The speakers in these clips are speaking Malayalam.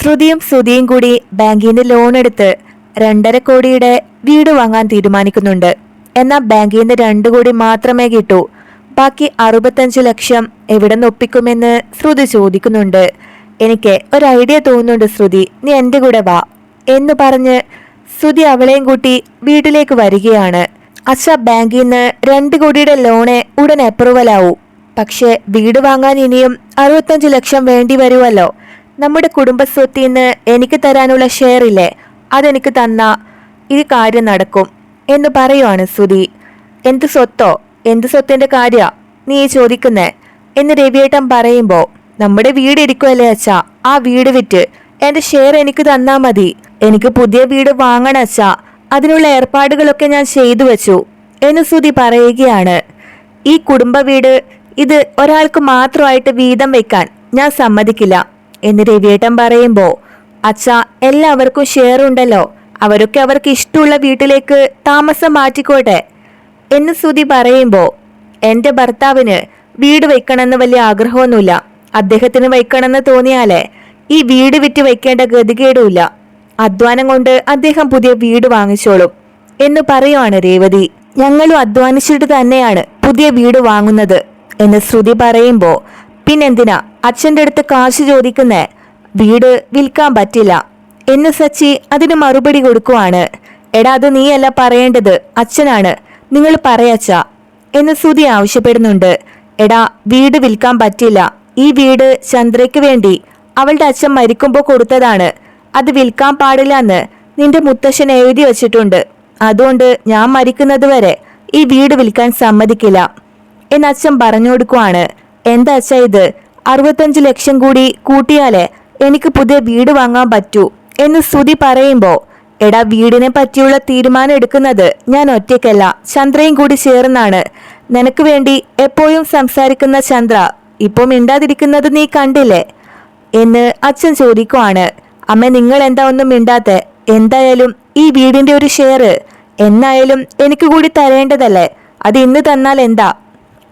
ശ്രുതിയും ശ്രുതിയും കൂടി ബാങ്കിൽ നിന്ന് ലോൺ എടുത്ത് രണ്ടര കോടിയുടെ വീട് വാങ്ങാൻ തീരുമാനിക്കുന്നുണ്ട്. എന്നാൽ ബാങ്കിൽ നിന്ന് രണ്ട് കോടി മാത്രമേ കിട്ടൂ. ബാക്കി അറുപത്തഞ്ച് ലക്ഷം എവിടെ നിന്ന് ഒപ്പിക്കുമെന്ന് ശ്രുതി ചോദിക്കുന്നുണ്ട്. എനിക്ക് ഒരു ഐഡിയ തോന്നുന്നുണ്ട് ശ്രുതി നീ എന്റെ കൂടെ വാ എന്ന് പറഞ്ഞ് ശ്രുതി അവളെയും കൂട്ടി വീട്ടിലേക്ക് വരികയാണ്. അച്ഛ ബാങ്കിൽ നിന്ന് രണ്ട് കോടിയുടെ ലോണ് ഉടൻ അപ്രൂവൽ ആവും. പക്ഷേ വീട് വാങ്ങാൻ ഇനിയും അറുപത്തഞ്ച് ലക്ഷം വേണ്ടി വരുമല്ലോ നമ്മുടെ കുടുംബസ്വത്തിൽ നിന്ന് എനിക്ക് തരാനുള്ള ഷെയർ ഇല്ലേ? അതെനിക്ക് തന്ന. ഈ കാര്യം നടക്കും. എന്ന് പറയുവാണ് സുധി എന്ത് സ്വത്തോ? എന്ത് സ്വത്തിന്റെ കാര്യ? നീ ചോദിക്കുന്നേ. എന്ന് രവിയേട്ടൻ പറയുമ്പോ നമ്മുടെ വീട് ഇരിക്കുമല്ലേ അച്ഛാ? ആ വീട് വിറ്റ് എന്റെ ഷെയർ എനിക്ക് തന്നാ മതി. എനിക്ക് പുതിയ വീട് വാങ്ങണ അച്ഛാ. അതിനുള്ള ഏർപ്പാടുകളൊക്കെ ഞാൻ ചെയ്തു വെച്ചു. എന്ന് സുധി പറയുകയാണ്. ഈ കുടുംബ വീട് ഇത് ഒരാൾക്ക് മാത്രമായിട്ട് വീതം വെക്കാൻ ഞാൻ സമ്മതിക്കില്ല. എന്ന് രവിയേട്ടൻ പറയുമ്പോ അച്ഛാ എല്ലാവർക്കും ഷെയർ ഉണ്ടല്ലോ. അവരൊക്കെ അവർക്ക് ഇഷ്ടമുള്ള വീട്ടിലേക്ക് താമസം മാറ്റിക്കോട്ടെ. എന്ന് ശ്രുതി പറയുമ്പോ എന്റെ ഭർത്താവിന് വീട് വയ്ക്കണമെന്ന് വലിയ ആഗ്രഹമൊന്നുമില്ല. അദ്ദേഹത്തിന് വയ്ക്കണമെന്ന് തോന്നിയാലേ ഈ വീട് വിറ്റ് വയ്ക്കേണ്ട ഗതികേടുമില്ല. അധ്വാനം കൊണ്ട് അദ്ദേഹം പുതിയ വീട് വാങ്ങിച്ചോളും. എന്ന് പറയുവാണ് രേവതി. ഞങ്ങളും അധ്വാനിച്ചിട്ട് തന്നെയാണ് പുതിയ വീട് വാങ്ങുന്നത്. എന്ന് ശ്രുതി പറയുമ്പോ പിന്നെന്തിനാ? അച്ഛന്റെ അടുത്ത് കാശ് ചോദിക്കുന്നേ വീട് വിൽക്കാൻ പറ്റില്ല. എന്ന് സച്ചി അതിന് മറുപടി കൊടുക്കുവാണ്. എടാ അത് നീയല്ല പറയേണ്ടത്. അച്ഛനാണ്. നിങ്ങൾ പറയച്ച എന്ന് സുതി ആവശ്യപ്പെടുന്നുണ്ട്. എടാ വീട് വിൽക്കാൻ പറ്റില്ല. ഈ വീട് ചന്ദ്രയ്ക്ക് വേണ്ടി. അവളുടെ അച്ഛൻ മരിക്കുമ്പോൾ കൊടുത്തതാണ്. അത് വിൽക്കാൻ പാടില്ല എന്ന് നിന്റെ മുത്തശ്ശൻ എഴുതി വച്ചിട്ടുണ്ട്. അതുകൊണ്ട് ഞാൻ മരിക്കുന്നത് വരെ ഈ വീട് വിൽക്കാൻ സമ്മതിക്കില്ല. എന്നച്ഛൻ പറഞ്ഞു കൊടുക്കുവാണ്. എന്താ അച്ഛ ഇത്? അറുപത്തഞ്ച് ലക്ഷം കൂടി കൂട്ടിയാലേ എനിക്ക് പുതിയ വീട് വാങ്ങാൻ പറ്റൂ എന്ന് സ്തുതി പറയുമ്പോൾ എടാ വീടിനെ പറ്റിയുള്ള തീരുമാനം എടുക്കുന്നത് ഞാൻ ഒറ്റയ്ക്കല്ല. ചന്ദ്രയും കൂടി ചേർന്നാണ്. നിനക്ക് വേണ്ടി എപ്പോഴും സംസാരിക്കുന്ന ചന്ദ്ര ഇപ്പോൾ മിണ്ടാതിരിക്കുന്നത് നീ കണ്ടില്ലേ? എന്ന് അച്ഛൻ ചോദിക്കുവാണ്. അമ്മ നിങ്ങൾ എന്താ ഒന്നും മിണ്ടാത്തെ? എന്തായാലും ഈ വീടിന്റെ ഒരു ഷെയർ എന്നായാലും എനിക്ക് കൂടി തരേണ്ടതല്ലേ? അത് ഇന്ന് തന്നാൽ എന്താ?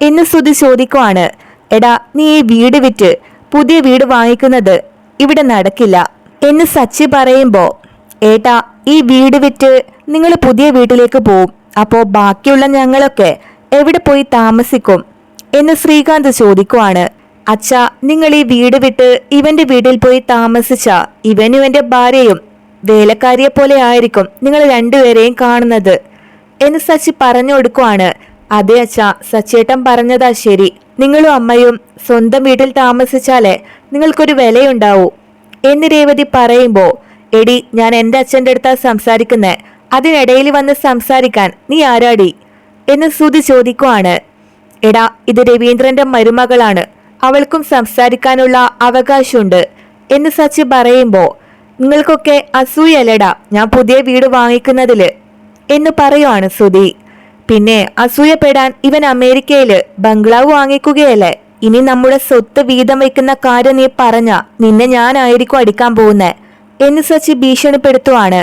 എന്ന് സ്തുതി ചോദിക്കുവാണ്. എടാ നീ ഈ വീട് വിറ്റ് പുതിയ വീട് വാങ്ങിക്കുന്നത് ഇവിടെ നടക്കില്ല. എന്ന് സച്ചി പറയുമ്പോൾ ഏട്ടാ ഈ വീട് വിറ്റ് നിങ്ങൾ പുതിയ വീട്ടിലേക്ക് പോവും. അപ്പോൾ ബാക്കിയുള്ള ഞങ്ങളൊക്കെ എവിടെ പോയി താമസിക്കും? എന്ന് ശ്രീകാന്ത് ചോദിക്കുവാണ്. അച്ഛ നിങ്ങൾ ഈ വീട് വിട്ട് ഇവന്റെ വീട്ടിൽ പോയി താമസിച്ച ഇവനും ഇവന്റെ ഭാര്യയും വേലക്കാരിയെ പോലെ ആയിരിക്കും നിങ്ങൾ രണ്ടുപേരെയും കാണുന്നത്. എന്ന് സച്ചി പറഞ്ഞു കൊടുക്കുവാണ് അതെ അച്ഛ സച്ചേട്ടൻ പറഞ്ഞതാ ശരി. നിങ്ങളും അമ്മയും സ്വന്തം വീട്ടിൽ താമസിച്ചാലേ നിങ്ങൾക്കൊരു വിലയുണ്ടാവൂ. എന്ന് രേവതി പറയുമ്പോ എടി ഞാൻ എന്റെ അച്ഛന്റെ അടുത്താ സംസാരിക്കുന്നേ. അതിനിടയിൽ വന്ന് സംസാരിക്കാൻ നീ ആരാടി? എന്ന് സുതി ചോദിക്കുവാണ്. എടാ ഇത് രവീന്ദ്രന്റെ മരുമകളാണ്. അവൾക്കും സംസാരിക്കാനുള്ള അവകാശമുണ്ട്. എന്ന് സച്ചി പറയുമ്പോ നിങ്ങൾക്കൊക്കെ അസൂയല്ലടാ ഞാൻ പുതിയ വീട് വാങ്ങിക്കുന്നതിൽ. എന്ന് പറയുവാണ് സുധി പിന്നെ അസൂയപ്പെടാൻ ഇവൻ അമേരിക്കയിൽ ബംഗ്ലാവ് വാങ്ങിക്കുകയല്ലേ? ഇനി നമ്മുടെ സ്വത്ത് വീതം വെക്കുന്ന കാര്യം നീ പറഞ്ഞ നിന്നെ ഞാനായിരിക്കും അടിക്കാൻ പോകുന്നേ. എന്ന് സച്ചി ഭീഷണിപ്പെടുത്തുവാണ്.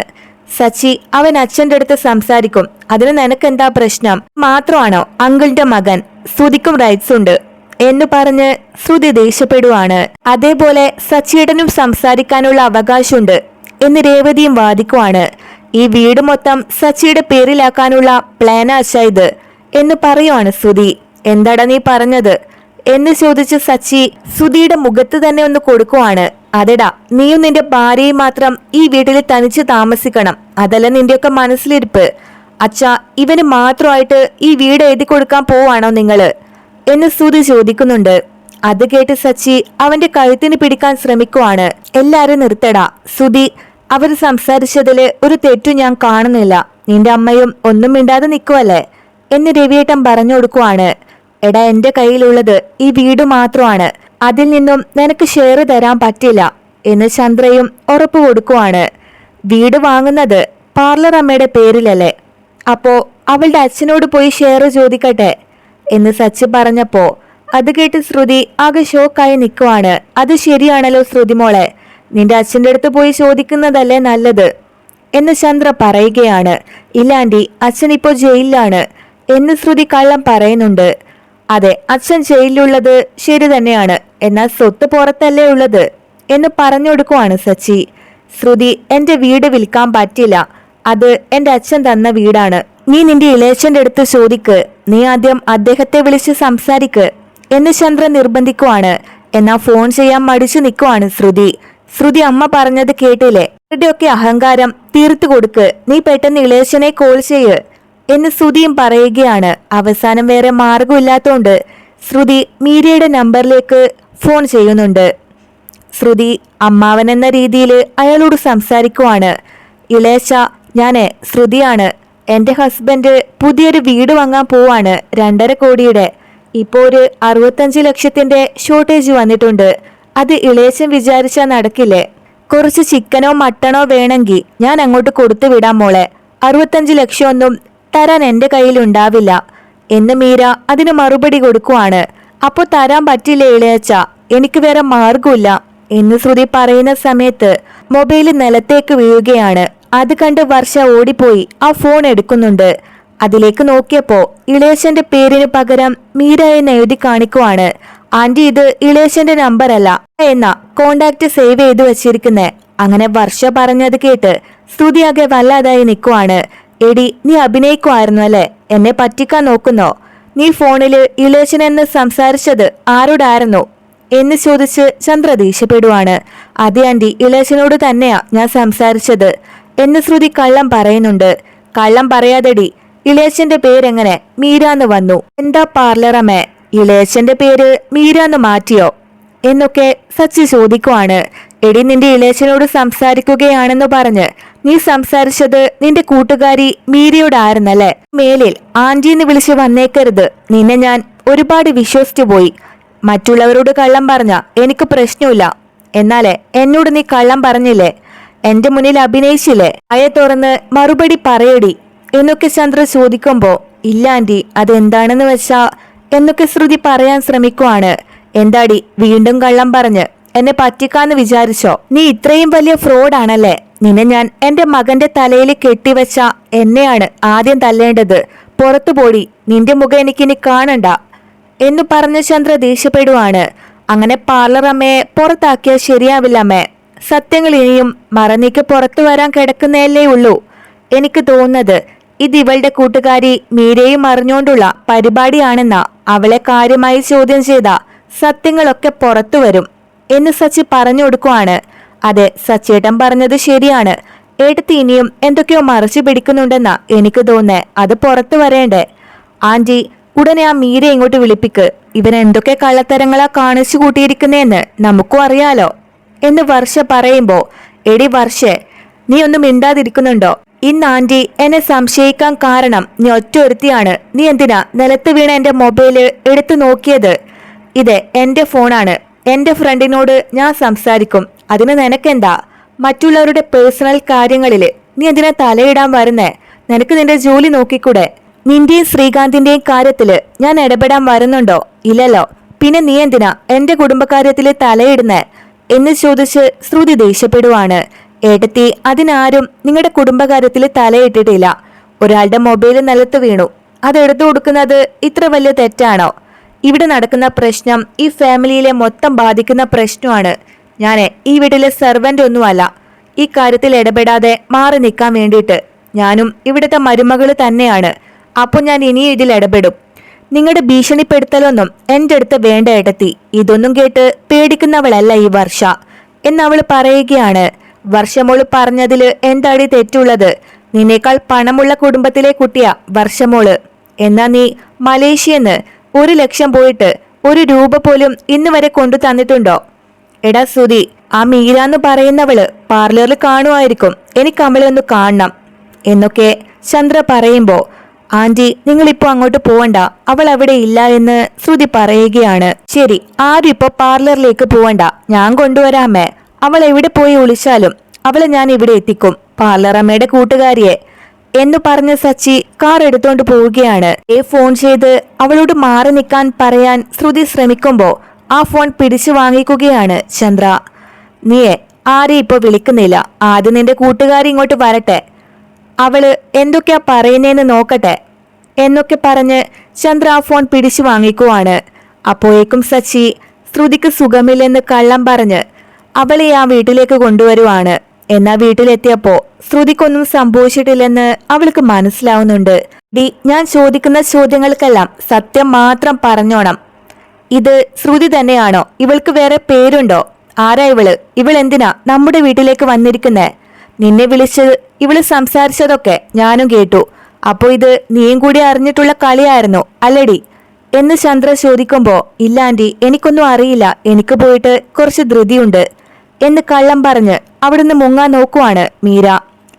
സച്ചി അവൻ അച്ഛന്റെ അടുത്ത് സംസാരിക്കും. അതിന് നിനക്കെന്താ പ്രശ്നം? മാത്രമാണോ അങ്കിളിന്റെ മകൻ? ശ്രുതിക്കും റൈറ്റ്സ് ഉണ്ട്. എന്ന് പറഞ്ഞ് ശ്രുതി ദേഷ്യപ്പെടുവാണ്. അതേപോലെ സച്ചിയേട്ടനും സംസാരിക്കാനുള്ള അവകാശമുണ്ട് എന്ന് രേവതിയും വാദിക്കുവാണ്. ഈ വീട് മൊത്തം സച്ചിയുടെ പേരിലാക്കാനുള്ള പ്ലാനാ അച്ഛാ ഇത് എന്ന് പറയുവാണ് ശ്രുതി. എന്താടാ നീ പറഞ്ഞത്? എന്ന് ചോദിച്ച് സച്ചി സുധിയുടെ മുഖത്ത് തന്നെ ഒന്ന് കൊടുക്കുവാണ്. അതെടാ നീയും നിന്റെ ഭാര്യയും മാത്രം ഈ വീട്ടിൽ തനിച്ച് താമസിക്കണം. അതല്ല നിന്റെയൊക്കെ മനസ്സിലിരിപ്പ്. അച്ഛാ ഇവന് മാത്രമായിട്ട് ഈ വീട് എഴുതി കൊടുക്കാൻ പോവാണോ നിങ്ങൾ? എന്ന് സുധി ചോദിക്കുന്നുണ്ട്. അത് കേട്ട് സച്ചി അവന്റെ കഴുത്തിന് പിടിക്കാൻ ശ്രമിക്കുവാണ്. എല്ലാരും നിർത്തടാ. സുധി അവർ സംസാരിച്ചതിൽ ഒരു തെറ്റു ഞാൻ കാണുന്നില്ല. നിന്റെ അമ്മയും ഒന്നും മിണ്ടാതെ നിൽക്കുവല്ലേ എന്ന് രവിയേട്ടൻ പറഞ്ഞു കൊടുക്കുവാണ്. എടാ എന്റെ കയ്യിലുള്ളത് ഈ വീട് മാത്രമാണ്. അതിൽ നിന്നും നിനക്ക് ഷെയർ തരാൻ പറ്റില്ല എന്ന് ചന്ദ്രയും ഉറപ്പു കൊടുക്കുവാണ്. വീട് വാങ്ങുന്നത് പാർലർ അമ്മയുടെ പേരിലല്ലേ. അപ്പോ അവളുടെ അച്ഛനോട് പോയി ഷെയർ ചോദിക്കട്ടെ എന്ന് സച്ചി പറഞ്ഞപ്പോ അത് കേട്ട് ശ്രുതി ആകെ ഷോക്കായി നിൽക്കുവാണ് അത് ശരിയാണല്ലോ ശ്രുതി മോളെ. നിന്റെ അച്ഛന്റെ അടുത്ത് പോയി ചോദിക്കുന്നതല്ലേ നല്ലത്? എന്ന് ചന്ദ്ര പറയുകയാണ്. ഇല്ലാണ്ടി അച്ഛൻ ഇപ്പോൾ ജയിലിലാണ്. എന്ന് ശ്രുതി കള്ളം പറയുന്നുണ്ട്. അതെ അച്ഛൻ ജയിലിലുള്ളത് ശരി തന്നെയാണ്. എന്നാൽ സ്വത്ത് പുറത്തല്ലേ ഉള്ളത്? എന്ന് പറഞ്ഞു കൊടുക്കുവാണ് സച്ചി. ശ്രുതി എന്റെ വീട് വിൽക്കാൻ പറ്റില്ല. അത് എന്റെ അച്ഛൻ തന്ന വീടാണ്. നീ നിന്റെ ഇളയച്ഛന്റെ അടുത്ത് ചോദിക്ക്. നീ ആദ്യം അദ്ദേഹത്തെ വിളിച്ച് സംസാരിക്ക്. എന്ന് ചന്ദ്ര നിർബന്ധിക്കുവാണ്. എന്നാ ഫോൺ ചെയ്യാൻ മടിച്ചു നിൽക്കുവാണ് ശ്രുതി. ശ്രുതി അമ്മ പറഞ്ഞത് കേട്ടില്ലേ? അവരുടെയൊക്കെ അഹങ്കാരം തീർത്തു കൊടുക്ക്. നീ പെട്ടെന്ന് ഇളേശനെ കോൾ ചെയ്യ് എന്ന് ശ്രുതിയും പറയുകയാണ്. അവസാനം വേറെ മാർഗമില്ലാത്തോണ്ട് ശ്രുതി മീരയുടെ നമ്പറിലേക്ക് ഫോൺ ചെയ്യുന്നുണ്ട്. ശ്രുതി അമ്മാവൻ എന്ന രീതിയിൽ അയാളോട് സംസാരിക്കുവാണ്. ഇളേശ ഞാൻ ശ്രുതിയാണ്. എന്റെ ഹസ്ബൻഡ് പുതിയൊരു വീട് വാങ്ങാൻ പോവാണ് രണ്ടര കോടിയുടെ. ഇപ്പോ ഒരു അറുപത്തഞ്ച് ലക്ഷത്തിന്റെ ഷോർട്ടേജ് വന്നിട്ടുണ്ട്. അത് ഇളയച്ചൻ വിചാരിച്ചാൽ നടക്കില്ലേ? കുറച്ച് ചിക്കനോ മട്ടണോ വേണമെങ്കിൽ ഞാൻ അങ്ങോട്ട് കൊടുത്തു വിടാം മോളെ. അറുപത്തഞ്ച് ലക്ഷമൊന്നും തരാൻ എന്റെ കയ്യിലുണ്ടാവില്ല എന്ന് മീര അതിന് മറുപടി കൊടുക്കുവാണ്. അപ്പോ തരാൻ പറ്റില്ല ഇളയച്ച എനിക്ക് വേറെ മാർഗമില്ല എന്ന് ശ്രുതി പറയുന്ന സമയത്ത് മൊബൈൽ നിലത്തേക്ക് വീഴുകയാണ്. അത് കണ്ട് വർഷ ഓടിപ്പോയി. ആ ഫോൺ എടുക്കുന്നുണ്ട്. അതിലേക്ക് നോക്കിയപ്പോ ഇളയച്ചന്റെ പേരിന് പകരം മീര എന്ന് എഴുതി കാണിക്കുവാണ്. ആന്റി ഇത് ഇളേശന്റെ നമ്പർ അല്ല എന്നാ കോണ്ടാക്ട് സേവ് ചെയ്തു വെച്ചിരിക്കുന്നേ. അങ്ങനെ വർഷ പറഞ്ഞത് കേട്ട് സ്തുതിയാകെ വല്ലാതായി നിൽക്കുവാണ് എടി നീ അഭിനയിക്കുമായിരുന്നു അല്ലേ? എന്നെ പറ്റിക്കാൻ നോക്കുന്നോ? നീ ഫോണിൽ ഇളേശൻ എന്ന് സംസാരിച്ചത് ആരോടായിരുന്നു? എന്ന് ചോദിച്ച് ചന്ദ്ര ദേഷ്യപ്പെടുവാണ്. അതെ ആന്റി ഇളേശനോട് തന്നെയാ ഞാൻ സംസാരിച്ചത് എന്ന് ശ്രുതി കള്ളം പറയുന്നുണ്ട്. കള്ളം പറയാതെടി ഇളേശന്റെ പേരെങ്ങനെ മീരാന്ന് വന്നു. എന്താ പാർലറമ്മേ ഇളയച്ചന്റെ പേര് മീര എന്ന് മാറ്റിയോ? എന്നൊക്കെ സച്ചി ചോദിക്കുവാണ്. എടി നിന്റെ ഇളയച്ചനോട് സംസാരിക്കുകയാണെന്ന് പറഞ്ഞ് നീ സംസാരിച്ചത് നിന്റെ കൂട്ടുകാരി മീരയോടായിരുന്നല്ലേ? മേലിൽ ആന്റിന്ന് വിളിച്ച് വന്നേക്കരുത്. നിന്നെ ഞാൻ ഒരുപാട് വിശ്വസിച്ചു പോയി. മറ്റുള്ളവരോട് കള്ളം പറഞ്ഞ എനിക്ക് പ്രശ്നമില്ല. എന്നാലേ എന്നോട് നീ കള്ളം പറഞ്ഞില്ലേ? എന്റെ മുന്നിൽ അഭിനയിച്ചില്ലേ? അയ തുറന്ന് മറുപടി പറയടി. എന്നൊക്കെ ചന്ദ്ര ചോദിക്കുമ്പോ ഇല്ല ആന്റി അതെന്താണെന്ന് വെച്ചാ എന്നൊക്കെ ശ്രുതി പറയാൻ ശ്രമിക്കുവാണ്. എന്താടി വീണ്ടും കള്ളം പറഞ്ഞ്? എന്നെ പറ്റിക്കാന്ന് വിചാരിച്ചോ? നീ ഇത്രയും വലിയ ഫ്രോഡാണല്ലേ? നിന്നെ ഞാൻ എന്റെ മകന്റെ തലയിൽ കെട്ടിവെച്ച എന്നെയാണ് ആദ്യം തല്ലേണ്ടത്. പുറത്തു പോടി നിന്റെ മുഖം എനിക്കിനി കാണണ്ട എന്ന് പറഞ്ഞ ചന്ദ്ര ദേഷ്യപ്പെടുവാണ്. അങ്ങനെ പാർലർ അമ്മയെ പുറത്താക്കിയാൽ ശരിയാവില്ല അമ്മേ. സത്യങ്ങൾ ഇനിയും മറന്നേക്ക് പുറത്തു വരാൻ കിടക്കുന്നതല്ലേ ഉള്ളൂ. എനിക്ക് തോന്നുന്നത് ഇത് ഇവളുടെ കൂട്ടുകാരി മീരയും അറിഞ്ഞുകൊണ്ടുള്ള പരിപാടിയാണെന്ന അവളെ കാര്യമായി ചോദ്യം ചെയ്ത സത്യങ്ങളൊക്കെ പുറത്തു വരും എന്ന് സച്ചി പറഞ്ഞു കൊടുക്കുവാണ്. അതെ സച്ചേട്ടൻ പറഞ്ഞത് ശരിയാണ്. ഏട്ടത്തി ഇനിയും എന്തൊക്കെയോ മറച്ചു പിടിക്കുന്നുണ്ടെന്ന എനിക്ക് തോന്നേ അത് പുറത്തു വരേണ്ടേ. ആന്റി ഉടനെ ആ മീര ഇങ്ങോട്ട് വിളിപ്പിക്ക്. ഇവൻ എന്തൊക്കെ കള്ളത്തരങ്ങളാ കാണിച്ചു കൂട്ടിയിരിക്കുന്നതെന്ന് നമുക്കും അറിയാലോ. എന്ന് വർഷ പറയുമ്പോ എടി വർഷേ നീ ഒന്നും മിണ്ടാതിരിക്കുന്നുണ്ടോ? ഇന്ന് ആന്റി എന്നെ സംശയിക്കാൻ കാരണം നീ ഒറ്റ ഒരുത്തിയാണ് നീ എന്തിനാ നിലത്ത് വീണ എന്റെ മൊബൈൽ എടുത്തു നോക്കിയത്? ഇത് എന്റെ ഫോണാണ്. എന്റെ ഫ്രണ്ടിനോട് ഞാൻ സംസാരിക്കും. അതിന് നിനക്കെന്താ? മറ്റുള്ളവരുടെ പേഴ്സണൽ കാര്യങ്ങളിൽ നീ എന്തിനാ തലയിടാൻ വരുന്നേ? നിനക്ക് നിന്റെ ജോലി നോക്കിക്കൂടെ? നിന്റെയും ശ്രീകാന്തിന്റെയും കാര്യത്തിൽ ഞാൻ ഇടപെടാൻ വരുന്നുണ്ടോ? ഇല്ലല്ലോ. പിന്നെ നീ എന്തിനാ എന്റെ കുടുംബകാര്യത്തിൽ തലയിടുന്നേ? എന്ന് ചോദിച്ച് ശ്രുതി ദേഷ്യപ്പെടുവാണ്. ഏട്ടത്തി അതിനാരും നിങ്ങളുടെ കുടുംബകാര്യത്തിൽ തലയിട്ടിട്ടില്ല. ഒരാളുടെ മൊബൈൽ നിലത്ത് വീണു. അത് എടുത്തു കൊടുക്കുന്നത് ഇത്ര വലിയ തെറ്റാണോ? ഇവിടെ നടക്കുന്ന പ്രശ്നം ഈ ഫാമിലിയിലെ മൊത്തം ബാധിക്കുന്ന പ്രശ്നമാണ്. ഞാൻ ഈ വീട്ടിലെ സെർവന്റ് ഒന്നുമല്ല. ഈ കാര്യത്തിൽ ഇടപെടാതെ മാറി നിൽക്കാൻ വേണ്ടിയിട്ട് ഞാനും ഇവിടുത്തെ മരുമകൾ തന്നെയാണ്. അപ്പോൾ ഞാൻ ഇനിയും ഇതിൽ ഇടപെടും. നിങ്ങളുടെ ഭീഷണിപ്പെടുത്തലൊന്നും എന്റെ അടുത്ത് വേണ്ട ഇടത്തി ഇതൊന്നും കേട്ട് പേടിക്കുന്നവളല്ല ഈ വർഷ. എന്നവൾ പറയുകയാണ്. വർഷമോൾ പറഞ്ഞതിൽ എന്താടി തെറ്റുള്ളത്? നിന്നേക്കാൾ പണമുള്ള കുടുംബത്തിലെ കുട്ടിയാ വർഷമോൾ. എന്നാ നീ മലേഷ്യന്ന് ഒരു ലക്ഷം പോയിട്ട് ഒരു രൂപ പോലും ഇന്ന് വരെ കൊണ്ടു തന്നിട്ടുണ്ടോ? എടാ സുധി ആ മീര എന്ന് പറയുന്നവൾ പാർലറിൽ കാണുമായിരിക്കും എനിക്ക് അവളെ കാണണം. എന്നൊക്കെ ചന്ദ്ര പറയുമ്പോ ആന്റി നിങ്ങൾ ഇപ്പോ അങ്ങോട്ട് പോവണ്ട. അവൾ അവിടെ ഇല്ല എന്ന് ശ്രുതി പറയുകയാണ്. ശരി ആരും ഇപ്പൊ പാർലറിലേക്ക് പോവണ്ട. ഞാൻ കൊണ്ടുവരാമേ അവൾ എവിടെ പോയി ഒളിച്ചാലും അവളെ ഞാൻ ഇവിടെ എത്തിക്കും. പാർലറമ്മയുടെ കൂട്ടുകാരിയെ എന്നു പറഞ്ഞ സച്ചി കാർ എടുത്തോണ്ട് പോവുകയാണ്. ഏ ഫോൺ ചെയ്ത് അവളോട് മാറി നിൽക്കാൻ പറയാൻ ശ്രുതി ശ്രമിക്കുമ്പോൾ ആ ഫോൺ പിടിച്ചു വാങ്ങിക്കുകയാണ് ചന്ദ്ര. നീയെ ആരെയും ഇപ്പൊ വിളിക്കുന്നില്ല. ആദ്യം നിന്റെ കൂട്ടുകാരി ഇങ്ങോട്ട് വരട്ടെ. അവൾ എന്തൊക്കെയാ പറയുന്നേന്ന് നോക്കട്ടെ എന്നൊക്കെ പറഞ്ഞ് ചന്ദ്ര ആ ഫോൺ പിടിച്ചു വാങ്ങിക്കുവാണ്. അപ്പോഴേക്കും സച്ചി ശ്രുതിക്ക് സുഖമില്ലെന്ന് കള്ളം പറഞ്ഞ് അവളെ ആ വീട്ടിലേക്ക് കൊണ്ടുവരുവാണ്. എന്നാ വീട്ടിലെത്തിയപ്പോ ശ്രുതിക്കൊന്നും സംഭവിച്ചിട്ടില്ലെന്ന് അവൾക്ക് മനസ്സിലാവുന്നുണ്ട്. ഡി ഞാൻ ചോദിക്കുന്ന ചോദ്യങ്ങൾക്കെല്ലാം സത്യം മാത്രം പറഞ്ഞോണം. ഇത് ശ്രുതി തന്നെയാണോ? ഇവൾക്ക് വേറെ പേരുണ്ടോ? ആരാ ഇവൾ? ഇവൾ എന്തിനാ നമ്മുടെ വീട്ടിലേക്ക് വന്നിരിക്കുന്നേ? നിന്നെ വിളിച്ചത് ഇവൾ സംസാരിച്ചതൊക്കെ ഞാനും കേട്ടു. അപ്പോ ഇത് നീയും കൂടി അറിഞ്ഞിട്ടുള്ള കളിയായിരുന്നു അല്ലടി എന്ന് ചന്ദ്ര ചോദിക്കുമ്പോ ഇല്ലാണ്ടി എനിക്കൊന്നും അറിയില്ല. എനിക്ക് പോയിട്ട് കുറച്ച് ധൃതിയുണ്ട്. എന്ന് കള്ളം പറഞ്ഞ് അവിടുന്ന് മുങ്ങാൻ നോക്കുവാണ് മീര.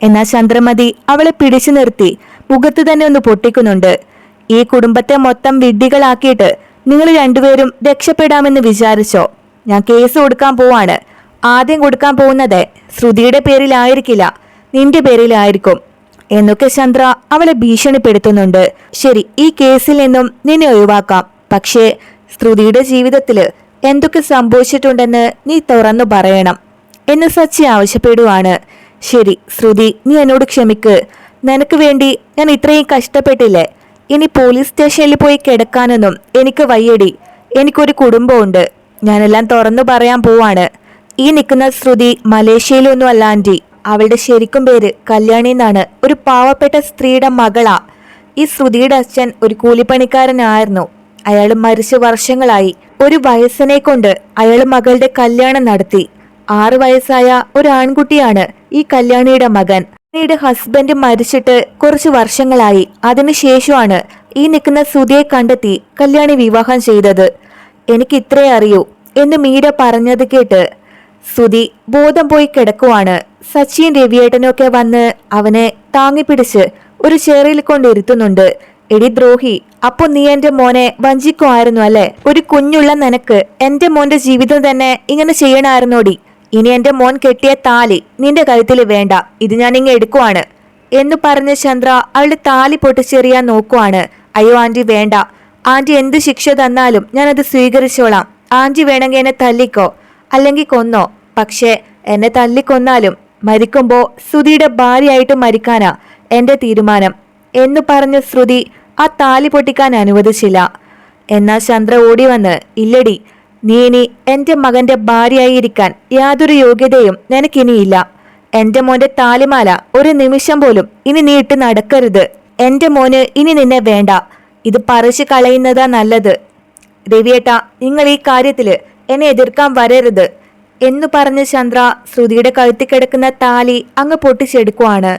എന്നാൽ ചന്ദ്രമതി അവളെ പിടിച്ചു നിർത്തി മുഖത്ത് തന്നെ ഒന്ന് പൊട്ടിക്കുന്നുണ്ട്. ഈ കുടുംബത്തെ മൊത്തം വിഡ്ഢികളാക്കിയിട്ട് നിങ്ങൾ രണ്ടുപേരും രക്ഷപ്പെടാമെന്ന് വിചാരിച്ചോ? ഞാൻ കേസ് കൊടുക്കാൻ പോവാണ്. ആദ്യം കൊടുക്കാൻ പോകുന്നത് ശ്രുതിയുടെ പേരിലായിരിക്കില്ല നിന്റെ പേരിലായിരിക്കും. എന്നൊക്കെ ചന്ദ്ര അവളെ ഭീഷണിപ്പെടുത്തുന്നുണ്ട്. ശരി ഈ കേസിൽ നിന്നും നിന്നെ ഒഴിവാക്കാം. പക്ഷേ ശ്രുതിയുടെ ജീവിതത്തിൽ എന്തൊക്കെ സംഭവിച്ചിട്ടുണ്ടെന്ന് നീ തുറന്നു പറയണം എന്ന് സച്ചി ആവശ്യപ്പെടുവാണ്. ശരി ശ്രുതി നീ എന്നോട് ക്ഷമിക്ക്. നിനക്ക് വേണ്ടി ഞാൻ ഇത്രയും കഷ്ടപ്പെട്ടില്ലേ? ഇനി പോലീസ് സ്റ്റേഷനിൽ പോയി കിടക്കാനൊന്നും എനിക്ക് വയ്യടി. എനിക്കൊരു കുടുംബമുണ്ട്. ഞാനെല്ലാം തുറന്നു പറയാൻ പോവാണ്. ഈ നിൽക്കുന്ന ശ്രുതി മലേഷ്യയിലൊന്നും അല്ല ആന്റി. അവളുടെ ശരിക്കും പേര് കല്യാണി എന്നാണ്. ഒരു പാവപ്പെട്ട സ്ത്രീയുടെ മകളാ. ഈ ശ്രുതിയുടെ അച്ഛൻ ഒരു കൂലിപ്പണിക്കാരനായിരുന്നു. അയാൾ മരിച്ച് വർഷങ്ങളായി. ഒരു വയസ്സനെ കൊണ്ട് അയാൾ മകളുടെ കല്യാണം നടത്തി. ആറു വയസ്സായ ഒരു ആൺകുട്ടിയാണ് ഈ കല്യാണിയുടെ മകൻ. പിന്നീട് ഹസ്ബൻഡ് മരിച്ചിട്ട് കുറച്ച് വർഷങ്ങളായി. അതിനുശേഷമാണ് ഈ നിൽക്കുന്ന സുധിയെ കണ്ടെത്തി കല്യാണി വിവാഹം ചെയ്തത്. എനിക്ക് ഇത്രേ അറിയൂ എന്ന് മീര പറഞ്ഞത് കേട്ട് സുധി ബോധം പോയി കിടക്കുവാണ്. സച്ചിൻ രവിയേട്ടനൊക്കെ വന്ന് അവനെ താങ്ങിപ്പിടിച്ച് ഒരു ചേറിൽ കൊണ്ടിരുത്തുന്നുണ്ട് എടി ദ്രോഹി അപ്പൊ നീ എന്റെ മോനെ വഞ്ചിക്കുമായിരുന്നു അല്ലേ? ഒരു കുഞ്ഞുള്ള നിനക്ക് എന്റെ മോന്റെ ജീവിതം തന്നെ ഇങ്ങനെ ചെയ്യണമായിരുന്നോടി. ഇനി എന്റെ മോൻ കെട്ടിയ താലി നിന്റെ കഴുത്തിൽ വേണ്ട ഇത് ഞാൻ ഇങ്ങ് എടുക്കുവാണ്. എന്ന് പറഞ്ഞ ചന്ദ്ര അവളുടെ താലി പൊട്ടിച്ചെറിയാൻ നോക്കുവാണ്. അയ്യോ ആന്റി വേണ്ട. ആന്റി എന്ത് ശിക്ഷ തന്നാലും ഞാനത് സ്വീകരിച്ചോളാം. ആന്റി വേണമെങ്കിൽ എന്നെ തല്ലിക്കോ അല്ലെങ്കിൽ കൊന്നോ. പക്ഷേ എന്നെ തല്ലിക്കൊന്നാലും മരിക്കുമ്പോ സുധിയുടെ ഭാര്യയായിട്ട് മരിക്കാനാ എന്റെ തീരുമാനം. എന്ന് പറഞ്ഞ ശ്രുതി ആ താലി പൊട്ടിക്കാൻ അനുവദിച്ചില്ല. എന്നാൽ ചന്ദ്ര ഓടി വന്ന് ഇല്ലടി നീ ഇനി മകന്റെ ഭാര്യയായിരിക്കാൻ യാതൊരു യോഗ്യതയും നിനക്കിനിയില്ല. എന്റെ മോന്റെ താലിമാല ഒരു നിമിഷം പോലും ഇനി നീ ഇട്ട് നടക്കരുത്. എന്റെ മോന് ഇനി നിന്നെ വേണ്ട. ഇത് പറിച്ചു കളയുന്നതാ നല്ലത്. രവിയേട്ട നിങ്ങൾ ഈ കാര്യത്തിൽ എന്നെ എതിർക്കാൻ വരരുത് എന്നു പറഞ്ഞ് ചന്ദ്ര ശ്രുതിയുടെ കഴുത്തിൽ കിടക്കുന്ന താലി അങ്ങ് പൊട്ടിച്ചെടുക്കുവാണ്.